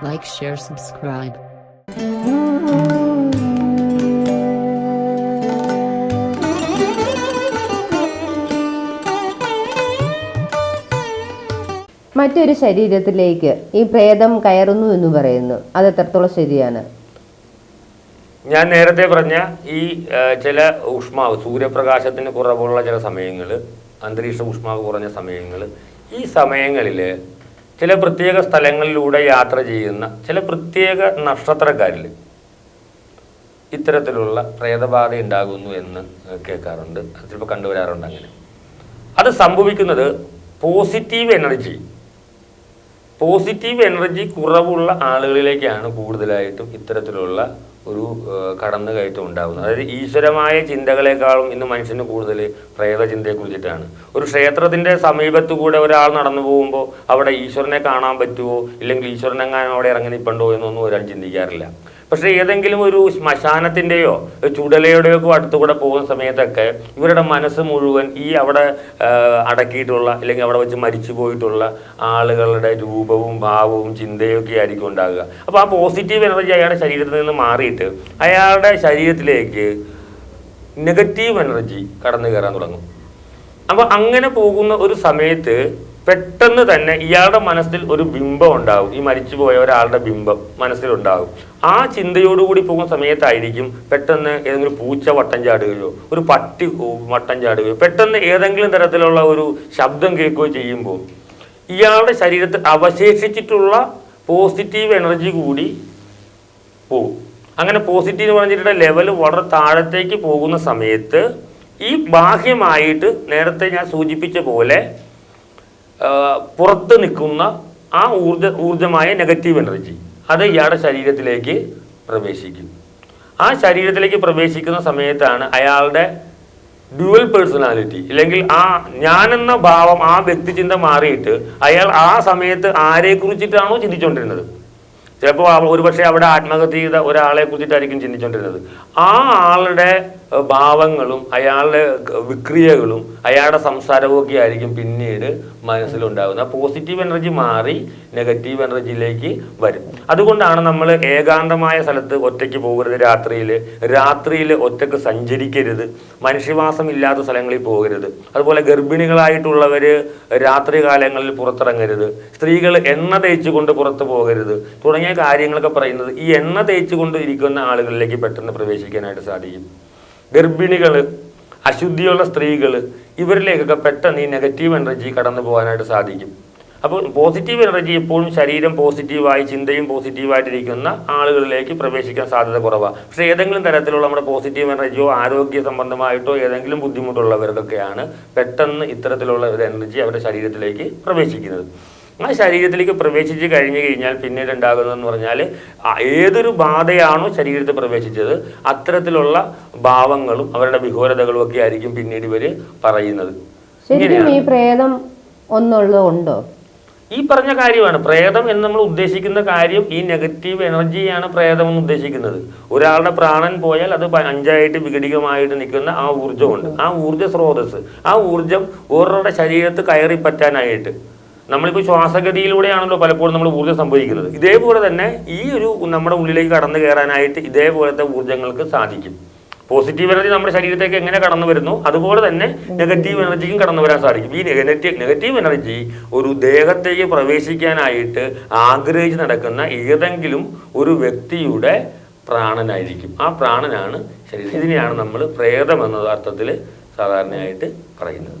Like, share, subscribe. മറ്റൊരു ശരീരത്തിലേക്ക് ഈ പ്രേതം കയറുന്നു എന്ന് പറയുന്നു അത് എത്രത്തോളം ശരിയാണ് ഞാൻ നേരത്തെ പറഞ്ഞ ഈ ചില ഊഷ്മാവ് സൂര്യപ്രകാശത്തിന് കുറവുള്ള ചില സമയങ്ങൾ അന്തരീക്ഷ ഊഷ്മാവ് കുറഞ്ഞ സമയങ്ങൾ ഈ സമയങ്ങളിൽ ചില പ്രത്യേക സ്ഥലങ്ങളിലൂടെ യാത്ര ചെയ്യുന്ന ചില പ്രത്യേക നക്ഷത്രക്കാരിൽ ഇത്തരത്തിലുള്ള പ്രേതബാധ ഉണ്ടാകുന്നു എന്ന് കേൾക്കാറുണ്ട്. ചിലപ്പോൾ കണ്ടുവരാറുണ്ട് അങ്ങനെ. അത് സംഭവിക്കുന്നത് പോസിറ്റീവ് എനർജി പോസിറ്റീവ് എനർജി കുറവുള്ള ആളുകളിലേക്കാണ് കൂടുതലായിട്ടും ഇത്തരത്തിലുള്ള ഒരു കടന്നു കയറ്റം ഉണ്ടാകുന്നത് അതായത് ഈശ്വരമായ ചിന്തകളെക്കാളും ഇന്ന് മനുഷ്യന് കൂടുതൽ പ്രേത ചിന്തയെ കുറിച്ചിട്ടാണ്. ഒരു ക്ഷേത്രത്തിന്റെ സമീപത്തു കൂടെ ഒരാൾ നടന്നു പോകുമ്പോൾ അവിടെ ഈശ്വരനെ കാണാൻ പറ്റുമോ ഇല്ലെങ്കിൽ ഈശ്വരനെങ്ങാനും അവിടെ ഇറങ്ങി നിൽപ്പുണ്ടോ എന്നൊന്നും ഒരാൾ ചിന്തിക്കാറില്ല. പക്ഷേ ഏതെങ്കിലും ഒരു ശ്മശാനത്തിന്റെയോ ചുടലയുടെയോ ഒക്കെ അടുത്തുകൂടെ പോകുന്ന സമയത്തൊക്കെ ഇവരുടെ മനസ്സ് മുഴുവൻ ഈ അവിടെ അടക്കിയിട്ടുള്ള അല്ലെങ്കിൽ അവിടെ വെച്ച് മരിച്ചു പോയിട്ടുള്ള ആളുകളുടെ രൂപവും ഭാവവും ചിന്തയൊക്കെ ആയിരിക്കും ഉണ്ടാകുക. അപ്പോൾ ആ പോസിറ്റീവ് എനർജി അയാളുടെ ശരീരത്തിൽ നിന്ന് മാറിയിട്ട് അയാളുടെ ശരീരത്തിലേക്ക് നെഗറ്റീവ് എനർജി കടന്നു കയറാൻ തുടങ്ങും. അപ്പോൾ അങ്ങനെ പോകുന്ന ഒരു സമയത്ത് പെട്ടെന്ന് തന്നെ ഇയാളുടെ മനസ്സിൽ ഒരു ബിംബം ഉണ്ടാവും ഈ മരിച്ചുപോയ ഒരാളുടെ ബിംബം മനസ്സിലുണ്ടാവും ആ ചിന്തയോടുകൂടി പോകുന്ന സമയത്തായിരിക്കും പെട്ടെന്ന് ഏതെങ്കിലും പൂച്ച വട്ടം ചാടുകയോ ഒരു പട്ടി വട്ടം ചാടുകയോ പെട്ടെന്ന് ഏതെങ്കിലും തരത്തിലുള്ള ഒരു ശബ്ദം കേൾക്കുകയോ ചെയ്യുമ്പോൾ ഇയാളുടെ ശരീരത്തിൽ അവശേഷിച്ചിട്ടുള്ള പോസിറ്റീവ് എനർജി കൂടി പോകും അങ്ങനെ പോസിറ്റീവ് പറഞ്ഞിട്ട് ലെവൽ വളരെ താഴത്തേക്ക് പോകുന്ന സമയത്ത് ഈ ബാഹ്യമായിട്ട് നേരത്തെ ഞാൻ സൂചിപ്പിച്ച പോലെ പുറത്ത് നിൽക്കുന്ന ആ ഊർജ ഊർജമായ നെഗറ്റീവ് എനർജി അത് ഇയാളുടെ ശരീരത്തിലേക്ക് പ്രവേശിക്കും. ആ ശരീരത്തിലേക്ക് പ്രവേശിക്കുന്ന സമയത്താണ് അയാളുടെ ഡ്യുവൽ പേഴ്സണാലിറ്റി അല്ലെങ്കിൽ ആ ഞാനെന്ന ഭാവം ആ വ്യക്തിചിന്ത മാറിയിട്ട് അയാൾ ആ സമയത്ത് ആരെ കുറിച്ചിട്ടാണോ ചിന്തിച്ചുകൊണ്ടിരുന്നത്? ചിലപ്പോൾ ഒരുപക്ഷെ അവിടെ ആത്മഹത്യ ചെയ്ത ഒരാളെ കുറിച്ചിട്ടായിരിക്കും ചിന്തിച്ചുകൊണ്ടിരുന്നത് ആ ആളുടെ ഭാവങ്ങളും അയാളുടെ വിക്രിയകളും അയാളുടെ സംസാരവും ഒക്കെ ആയിരിക്കും പിന്നീട് മനസ്സിലുണ്ടാകുന്നത്. പോസിറ്റീവ് എനർജി മാറി നെഗറ്റീവ് എനർജിയിലേക്ക് വരും. അതുകൊണ്ടാണ് നമ്മൾ ഏകാന്തമായ സ്ഥലത്ത് ഒറ്റയ്ക്ക് പോകരുത് രാത്രിയിൽ രാത്രിയിൽ ഒറ്റയ്ക്ക് സഞ്ചരിക്കരുത്. മനുഷ്യവാസം ഇല്ലാത്ത സ്ഥലങ്ങളിൽ പോകരുത്. അതുപോലെ ഗർഭിണികളായിട്ടുള്ളവർ രാത്രി കാലങ്ങളിൽ പുറത്തിറങ്ങരുത്. സ്ത്രീകൾ എണ്ണ തേച്ചുകൊണ്ട് പുറത്ത് പോകരുത്. തുടങ്ങിയ കാര്യങ്ങളൊക്കെ പറയുന്നത് ഈ എണ്ണ തേച്ചുകൊണ്ട് ഇരിക്കുന്ന ആളുകളിലേക്ക് പെട്ടെന്ന് പ്രവേശിക്കാനായിട്ട് സാധിക്കും. ഗർഭിണികൾ അശുദ്ധിയുള്ള സ്ത്രീകൾ ഇവരിലേക്കൊക്കെ പെട്ടെന്ന് ഈ നെഗറ്റീവ് എനർജി കടന്നു പോകാനായിട്ട് സാധിക്കും. അപ്പോൾ പോസിറ്റീവ് എനർജി എപ്പോഴും ശരീരം പോസിറ്റീവായി ചിന്തയും പോസിറ്റീവായിട്ടിരിക്കുന്ന ആളുകളിലേക്ക് പ്രവേശിക്കാൻ സാധ്യത കുറവാണ് പക്ഷേ ഏതെങ്കിലും തരത്തിലുള്ള നമ്മുടെ പോസിറ്റീവ് എനർജിയോ ആരോഗ്യ സംബന്ധമായിട്ടോ ഏതെങ്കിലും ബുദ്ധിമുട്ടുള്ളവർക്കൊക്കെയാണ് പെട്ടെന്ന് ഇത്തരത്തിലുള്ള ഒരു എനർജി അവരുടെ ശരീരത്തിലേക്ക് പ്രവേശിക്കുന്നത്. ആ ശരീരത്തിലേക്ക് പ്രവേശിച്ച് കഴിഞ്ഞു കഴിഞ്ഞാൽ പിന്നീട് ഉണ്ടാകുന്നതെന്ന് പറഞ്ഞാൽ ഏതൊരു ബാധയാണോ ശരീരത്തിൽ പ്രവേശിച്ചത് അത്തരത്തിലുള്ള ഭാവങ്ങളും അവരുടെ വിഘോരതകളും ഒക്കെ ആയിരിക്കും പിന്നീട് ഇവർ പറയുന്നത്. ഈ പ്രേതം ഒന്നുള്ളത് ഉണ്ടോ? ഈ പറഞ്ഞ കാര്യമാണ്. പ്രേതം എന്ന് നമ്മൾ ഉദ്ദേശിക്കുന്ന കാര്യം ഈ നെഗറ്റീവ് എനർജിയാണ് പ്രേതം എന്ന് ഉദ്ദേശിക്കുന്നത്. ഒരാളുടെ പ്രാണൻ പോയാൽ അത് അഞ്ചായിട്ട് വിഘടികമായിട്ട് നിൽക്കുന്ന ആ ഊർജമുണ്ട്. ആ ഊർജ സ്രോതസ് ആ ഊർജം ഓരോരുടെ ശരീരത്ത് കയറി പറ്റാനായിട്ട് നമ്മളിപ്പോൾ ശ്വാസഗതിയിലൂടെയാണല്ലോ പലപ്പോഴും നമ്മൾ ഊർജം സംഭവിക്കുന്നത് ഇതേപോലെ തന്നെ ഈ ഒരു നമ്മുടെ ഉള്ളിലേക്ക് കടന്നു കയറാനായിട്ട് ഇതേപോലത്തെ ഊർജങ്ങൾക്ക് സാധിക്കും. പോസിറ്റീവ് എനർജി നമ്മുടെ ശരീരത്തേക്ക് എങ്ങനെ കടന്നു വരുന്നു? അതുപോലെ തന്നെ നെഗറ്റീവ് എനർജിക്കും കടന്നു വരാൻ സാധിക്കും. ഈ നെഗറ്റീവ് നെഗറ്റീവ് എനർജി ഒരു ദേഹത്തേക്ക് പ്രവേശിക്കാനായിട്ട് ആഗ്രഹിച്ച് നടക്കുന്ന ഏതെങ്കിലും ഒരു വ്യക്തിയുടെ പ്രാണനായിരിക്കും. ആ പ്രാണനാണ് ശരീരം. ഇതിനെയാണ് നമ്മൾ പ്രേതം എന്ന അർത്ഥത്തിൽ സാധാരണയായിട്ട് പറയുന്നത്.